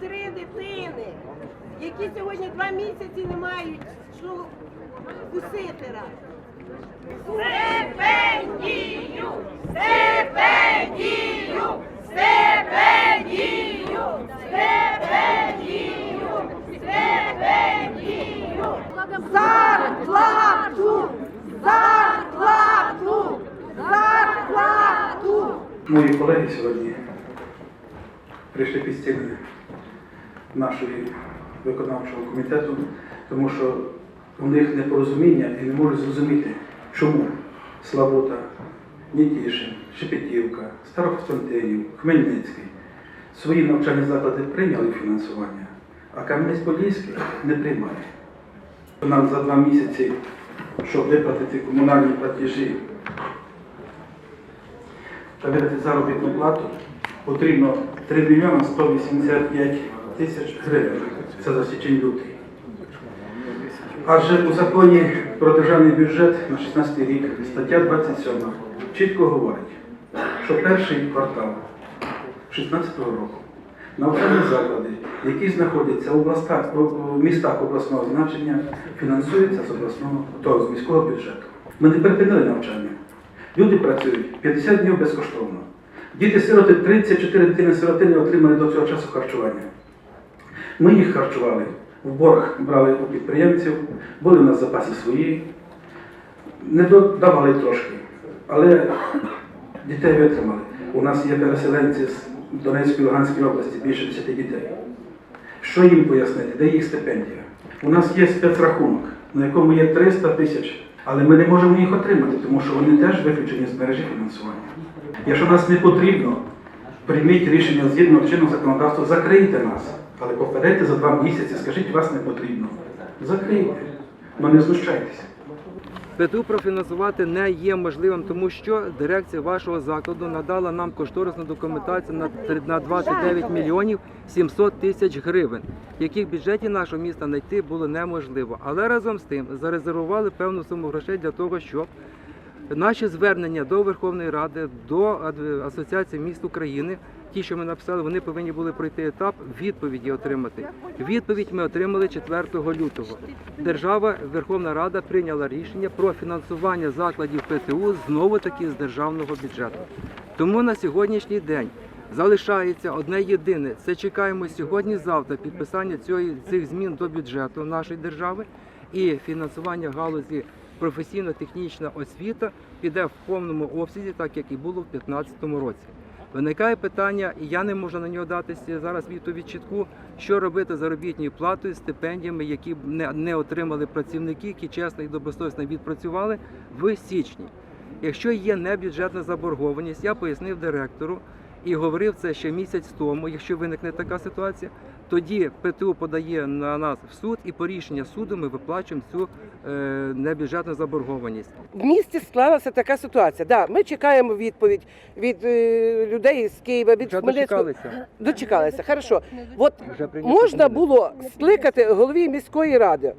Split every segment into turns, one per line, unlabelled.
три дитини, які сьогодні два місяці не мають що кусити раз. Стипендію! Стипендію! Стипендію! Стипендію! Стипендію! Зарплату! Зарплату! Зарплату!
Мої колеги сьогодні прийшли під стіни нашої виконавчого комітету, тому що у них непорозуміння і не можуть зрозуміти, чому Славута, Нітішин, Шепетівка, Старокостянтинів, Хмельницький свої навчальні заклади прийняли фінансування, а Кам'янець-Подільський не приймає. Нам за два місяці, щоб виплатити комунальні платежі та видати заробітну плату, потрібно 3 мільйони 185 тисяч гривень. Це за січень лютий. Адже у законі про державний бюджет на 16 рік стаття 27 чітко говорить, що перший квартал 2016 року навчальні заклади, які знаходяться в, областах, в містах обласного значення, фінансуються з обласного то з міського бюджету. Ми не припинили навчання. Люди працюють 50 днів безкоштовно. Діти-сироти, 34 дитини-сироти не отримали до цього часу харчування. Ми їх харчували, в борг брали у підприємців, були в нас запаси свої, не додавали трошки, але дітей витримали. У нас є переселенці з Донецької Луганської області, більше 10 дітей. Що їм пояснити, де їх стипендія? У нас є спецрахунок, на якому є 300 тисяч, але ми не можемо їх отримати, тому що вони теж виключені з мережі фінансування. Якщо нас не потрібно, прийміть рішення згідно чинного законодавства, закрийте нас. Але попередьте за два місяці, скажіть, вас не потрібно. Закрийте, але не знущайтеся.
ПТУ профінансувати не є можливим, тому що дирекція вашого закладу надала нам кошторисну документацію на 29 мільйонів 700 тисяч гривень, яких в бюджеті нашого міста знайти було неможливо. Але разом з тим зарезервували певну суму грошей для того, щоб наші звернення до Верховної Ради, до Асоціації міст України, ті, що ми написали, вони повинні були пройти етап відповіді отримати. Відповідь ми отримали 4 лютого. Держава, Верховна Рада прийняла рішення про фінансування закладів ПТУ знову таки з державного бюджету. Тому на сьогоднішній день залишається одне єдине. Це чекаємо сьогодні-завтра підписання цих змін до бюджету нашої держави і фінансування галузі професійно-технічна освіта піде в повному обсязі, так як і було в 2015 році. Виникає питання, і я не можу на нього дати зараз відповідь чітку, що робити заробітною платою, стипендіями, які не, не отримали працівники, які чесно і добросовісно відпрацювали в січні. Якщо є небюджетна заборгованість, я пояснив директору і говорив це ще місяць тому. Якщо виникне така ситуація, тоді ПТУ подає на нас в суд, і по рішенню суду ми виплачуємо цю е, небюджетну заборгованість.
В місті склалася така ситуація. Да, ми чекаємо відповідь від е, людей з Києва, від
Вже
Хмельницького.
дочекалися.
Дочекалися. Хорошо. От
Вже прийняті
можна було скликати голові міської ради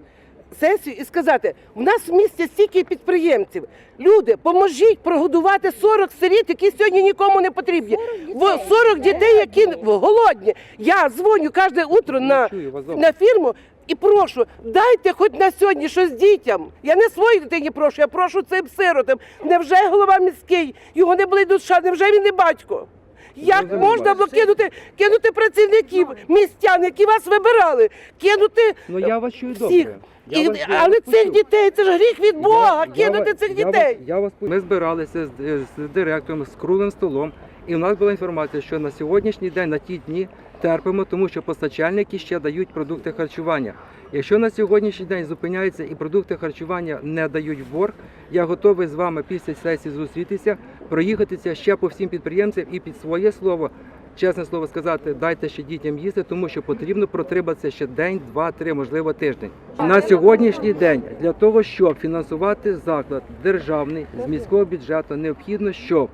сесію і сказати: у нас в місті стільки підприємців. Люди, поможіть прогодувати 40 сиріт, які сьогодні нікому не потрібні. Во- 40 дітей, які голодні. Я дзвоню кожне утро на, на фірму. І прошу, дайте хоч на сьогодні щось дітям. Я не своїй дитині прошу, я прошу цим сиротам. Невже голова міський? Його не були душа, невже він не батько? Як
Зрозуміло.
можна було кинути, кинути працівників, містян, які вас вибирали, кинути
Ну я вас чую
всіх.
добре. Я
І,
вас- я
але
вас
цих
почув.
дітей це ж гріх від Бога,
Я- я
кинути
вас-
цих
я
дітей.
вас- я вас. Ми збиралися з, з директором, з круглим столом, і в нас була інформація, що на сьогоднішній день, на ті дні, терпимо, тому що постачальники ще дають продукти харчування. Якщо на сьогоднішній день зупиняються і продукти харчування не дають в борг, я готовий з вами після сесії зустрітися, проїхатися ще по всім підприємцям і під своє слово. Чесне слово сказати, дайте ще дітям їсти, тому що потрібно протриматися ще день, два, три, можливо, тиждень. На сьогоднішній день для того, щоб фінансувати заклад державний з міського бюджету, необхідно, щоб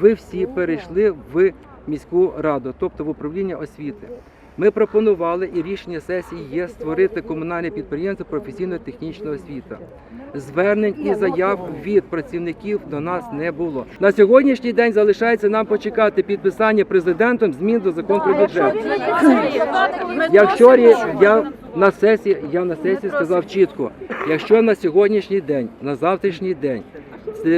ви всі перейшли в міську раду, тобто в управління освіти. Ми пропонували і рішення сесії є створити комунальне підприємство професійно-технічного освіта. Звернень і заяв від працівників до нас не було. На сьогоднішній день залишається нам почекати підписання президентом змін до закону про бюджет. Якщо я на сесії, я на сесії сказав чітко, якщо на сьогоднішній день, на завтрашній день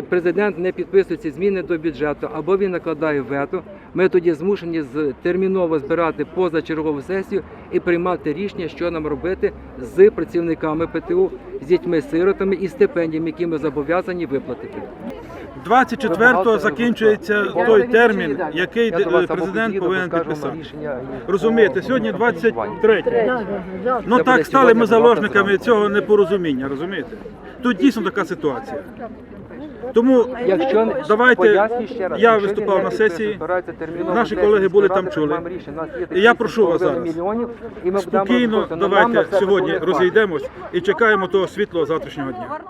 президент не підписує ці зміни до бюджету або він накладає вето, ми тоді змушені з терміново збирати позачергову сесію і приймати рішення, що нам робити з працівниками ПТУ, з дітьми-сиротами і стипендіями, які ми зобов'язані виплатити.
24-го закінчується той термін, який е, президент повинен підписати. Розумієте, сьогодні 23. Ну так стали ми заложниками цього непорозуміння, розумієте? Тут дійсно така ситуація. Тому
Якщо
давайте
ще раз,
я
якщо
виступав на сесії.
збирається терміново
Наші колеги були там чули.
приймаємо рішення. У нас є
І я прошу вас
6,5
зараз.
мільйонів, і ми
Спокійно
розраховувати. Ну, нам на
давайте
це
сьогодні розійдемось і чекаємо того світлого завтрашнього дня.